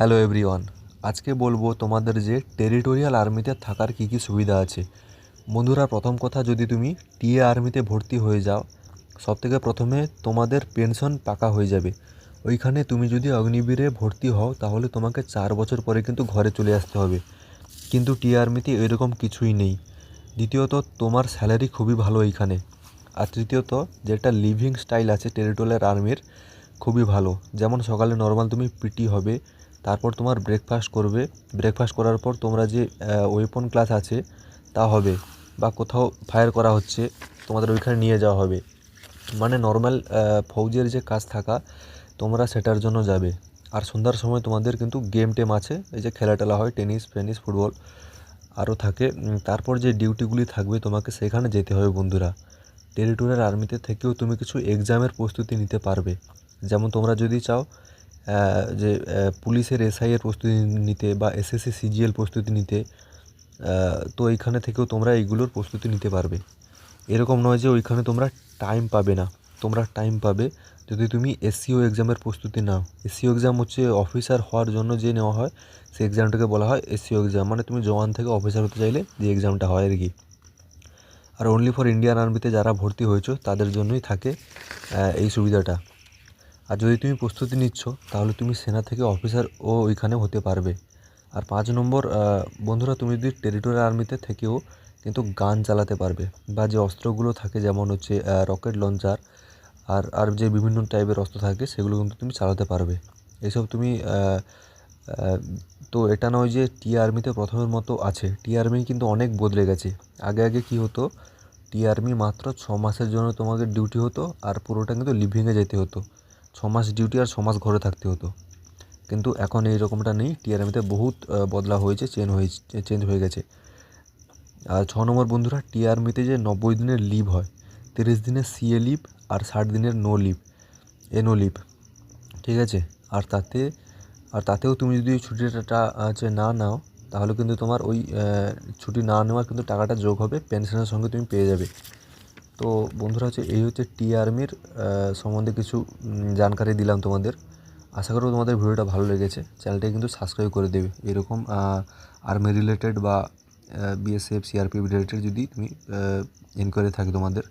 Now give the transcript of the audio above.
Hello everyone আজকে বলব তোমাদের যে টেরিটোরিয়াল আর্মিতে থাকার কী কী সুবিধা আছে। বন্ধুরা, প্রথম কথা যদি তুমি টিএ আর্মিতে ভর্তি হয়ে যাও, সবথেকে প্রথমে তোমাদের পেনশন পাকা হয়ে যাবে। ওইখানে তুমি যদি অগ্নিবীরে ভর্তি হও, তাহলে তোমাকে চার বছর পরে কিন্তু ঘরে চলে আসতে হবে। কিন্তু টিএ আর্মিতে এরকম কিছুই নেই। দ্বিতীয়ত, তোমার স্যালারি খুবই ভালো এইখানে। আর তৃতীয়ত, যেটা লিভিং স্টাইল আছে টেরিটোরিয়াল আর্মির খুবই ভালো। যেমন সকালে নর্মাল তুমি পিটি হবে, তারপর তোমার ব্রেকফাস্ট করবে। ব্রেকফাস্ট করার পর তোমরা যে ওয়েপন ক্লাস আছে, তা হবে। বা কোথাও ফায়ার করা হচ্ছে, তোমাদের ওইখানে নিয়ে যাওয়া হবে। মানে নর্মাল ফৌজের যে কাজ থাকা, তোমরা সেটার জন্য যাবে। আর সন্ধ্যার সময় তোমাদের কিন্তু গেম টেম আছে, এই যে খেলা টেলা হয় টেনিস ফেনিস, ফুটবল আরও থাকে। তারপর যে ডিউটিগুলি থাকবে, তোমাকে সেখানে যেতে হবে বন্ধুরা। টেরিটোরিয়াল আর্মিতে থেকেও তুমি কিছু এক্সামের প্রস্তুতি নিতে পারবে। যেমন তোমরা যদি চাও যে পুলিশের এসআই এর প্রস্তুতি নিতে বা এসএসসি সিজিএল প্রস্তুতি নিতে তো এইখানে থেকেও তোমরা এইগুলোর প্রস্তুতি নিতে পারবে। এরকম নয় যে ওইখানে তোমরা টাইম পাবে না। তোমরা টাইম পাবে যদি তুমি এসসিও এক্সামের প্রস্তুতি নাও। এসসিও এক্সাম হচ্ছে অফিসার হওয়ার জন্য যে নেওয়া হয়, সেই এক্সামটাকে বলা হয় এসসিও এক্সাম মানে তুমি জওয়ান থেকে অফিসার হতে চাইলে যে এক্সামটা হয় আর কি। আর অনলি ফর ইন্ডিয়ান আর্মিতে যারা ভর্তি হয়েছো, তাদের জন্যই থাকে এই সুবিধাটা। আর যদি তুমি প্রস্তুতি নিচ্ছ, তাহলে তুমি সেনা থেকে অফিসার ও ওইখানে হতে পারবে। আর পাঁচ নম্বর বন্ধুরা, তুমি যদি টেরিটোরিয়াল আর্মিতে থেকেও কিন্তু গান চালাতে পারবে বা যে অস্ত্রগুলো থাকে, যেমন হচ্ছে রকেট লঞ্চার আর আর যে বিভিন্ন টাইপের অস্ত্র থাকে, সেগুলো কিন্তু তুমি চালাতে পারবে। এসব তুমি তো এটা নয় যে টি আর্মিতে প্রথমের মতো আছে। টি আর্মি কিন্তু অনেক বদলে গেছে। আগে আগে কি হতো? টি আর্মি মাত্র ছ মাসের জন্য তোমাকে ডিউটি হতো আর পুরোটা কিন্তু লিভিংয়ে যেতে হতো। ছ মাস ডিউটি আর ছ মাস ঘরে থাকতে হতো। কিন্তু এখন এই রকমটা নেই টি আর্মিতে বহুত বদলা হয়েছে চেঞ্জ হয়েছে চেঞ্জ হয়ে গেছে। আর ছ নম্বর বন্ধুরা টি আর্মিতে যে নব্বই দিনের লিভ হয়, তিরিশ দিনের সিএ লিভ আর ষাট দিনের নো লিভ এনো লিভ ঠিক আছে? আর তাতে, আর তাতেও তুমি যদি ছুটিটা হচ্ছে না নাও, তাহলে কিন্তু তোমার ওই ছুটি না নেওয়ার কিন্তু টাকাটা যোগ হবে পেনশনের সঙ্গে তুমি পেয়ে যাবে। তো বন্ধুরা হচ্ছে এই হচ্ছে টি আর্মির সম্বন্ধে কিছু জানকারি দিলাম তোমাদের। আশা করব তোমাদের ভিডিওটা ভালো লেগেছে। চ্যানেলটাকে কিন্তু সাবস্ক্রাইব করে দেবে। এরকম আর্মি রিলেটেড বা বিএসএফ সিআরপি রিলেটেড যদি তুমি এনকোয়ারি থাকে তোমাদের।